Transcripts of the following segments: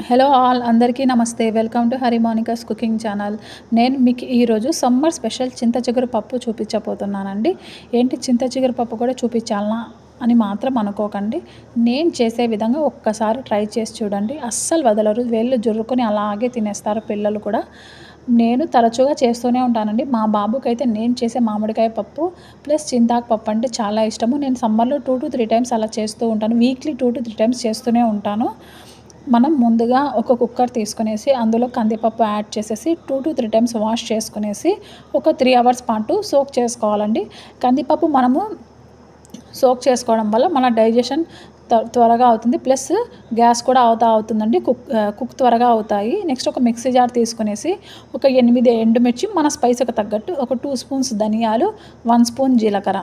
Hello all అందరికీ నమస్తే. Welcome to Hari Monica's cooking channel నేను మీకు ఈరోజు సమ్మర్ స్పెషల్ చింత చిగురు పప్పు చూపించబోతున్నానండి. ఏంటి చింత చిగురు పప్పు కూడా చూపించాలనా అని మాత్రం అనుకోకండి. నేను చేసే విధంగా ఒక్కసారి ట్రై చేసి చూడండి. అస్సలు వదలరు. వేళ్ళు జుర్రుకొని అలాగే తినేస్తారు పిల్లలు కూడా. నేను తరచుగా చేస్తూనే ఉంటానండి. మా బాబుకి అయితే నేను చేసే మామిడికాయ పప్పు ప్లస్ చింతాకు పప్పు అంటే చాలా ఇష్టము. నేను సమ్మర్లో టూ టు త్రీ టైమ్స్ అలా చేస్తూ ఉంటాను. Weekly two to three times చేస్తూనే ఉంటాను. మనం ముందుగా ఒక కుక్కర్ తీసుకునేసి అందులో కందిపప్పు యాడ్ చేసేసి two to three times wash చేసుకునేసి ఒక త్రీ అవర్స్ పాటు సోక్ చేసుకోవాలండి. కందిపప్పు మనము సోక్ చేసుకోవడం వల్ల మన డైజెషన్ త్వరగా అవుతుంది. ప్లస్ గ్యాస్ కూడా అవుతా అవుతుందండి. కుక్ కుక్ త్వరగా అవుతాయి. నెక్స్ట్ ఒక మిక్సీ జార్ తీసుకునేసి ఒక ఎనిమిది ఎండుమిర్చి మన స్పైస్కి తగ్గట్టు ఒక టూ స్పూన్స్ ధనియాలు వన్ స్పూన్ జీలకర్ర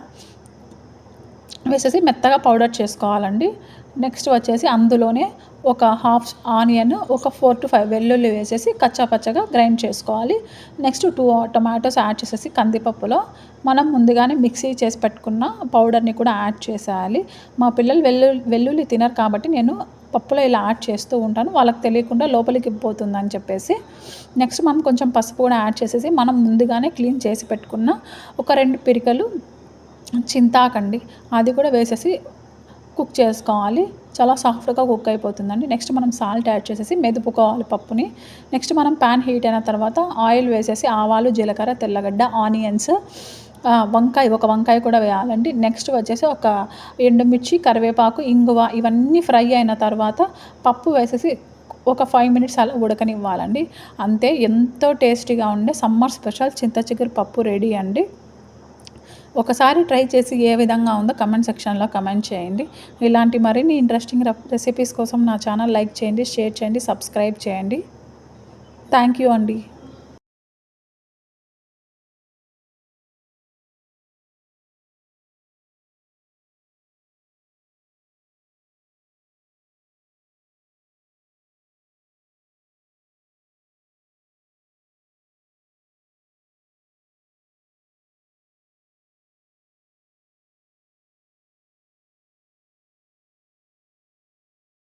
వేసేసి మెత్తగా పౌడర్ చేసుకోవాలండి. నెక్స్ట్ వచ్చేసి అందులోనే ఒక హాఫ్ ఆనియన్ ఒక ఫోర్ టు ఫైవ్ వెల్లుల్లి వేసేసి కచ్చాపచ్చగా గ్రైండ్ చేసుకోవాలి. నెక్స్ట్ టూ టొమాటోస్ యాడ్ చేసేసి కందిపప్పులో. మనం ముందుగానే మిక్సీ చేసి పెట్టుకున్న పౌడర్ని కూడా యాడ్ చేసేయాలి. మా పిల్లలు వెల్లు వెల్లుల్లి తినరు కాబట్టి నేను పప్పులో ఇలా యాడ్ చేస్తూ ఉంటాను. వాళ్ళకి తెలియకుండా లోపలికి పోతుందని చెప్పేసి. నెక్స్ట్ మనం కొంచెం పసుపు కూడా యాడ్ చేసేసి మనం ముందుగానే క్లీన్ చేసి పెట్టుకున్న ఒక రెండు పిరికలు చింతాకండి అది కూడా వేసేసి కుక్ చేసుకోవాలి. చాలా సాఫ్ట్గా కుక్ అయిపోతుందండి. నెక్స్ట్ మనం సాల్ట్ యాడ్ చేసేసి మెదుపుకోవాలి పప్పుని. నెక్స్ట్ మనం ప్యాన్ హీట్ అయిన తర్వాత ఆయిల్ వేసేసి ఆవాలు జీలకర్ర తెల్లగడ్డ ఆనియన్స్ వంకాయ ఒక వంకాయ కూడా వేయాలండి. నెక్స్ట్ వచ్చేసి ఒక ఎండుమిర్చి కరివేపాకు ఇంగువ ఇవన్నీ ఫ్రై అయిన తర్వాత పప్పు వేసేసి ఒక ఫైవ్ మినిట్స్ అలా ఉడకనివ్వాలండి. అంతే ఎంతో టేస్టీగా ఉండే సమ్మర్ స్పెషల్ చింత చిగురు పప్పు రెడీ అండి. ఒకసారి ట్రై చేసి ఏ విధంగా ఉందో కమెంట్ సెక్షన్లో కమెంట్ చేయండి. ఇలాంటి మరిన్ని ఇంట్రెస్టింగ్ రెసిపీస్ కోసం నా ఛానల్ లైక్ చేయండి షేర్ చేయండి సబ్స్క్రైబ్ చేయండి. థ్యాంక్ యూ అండి.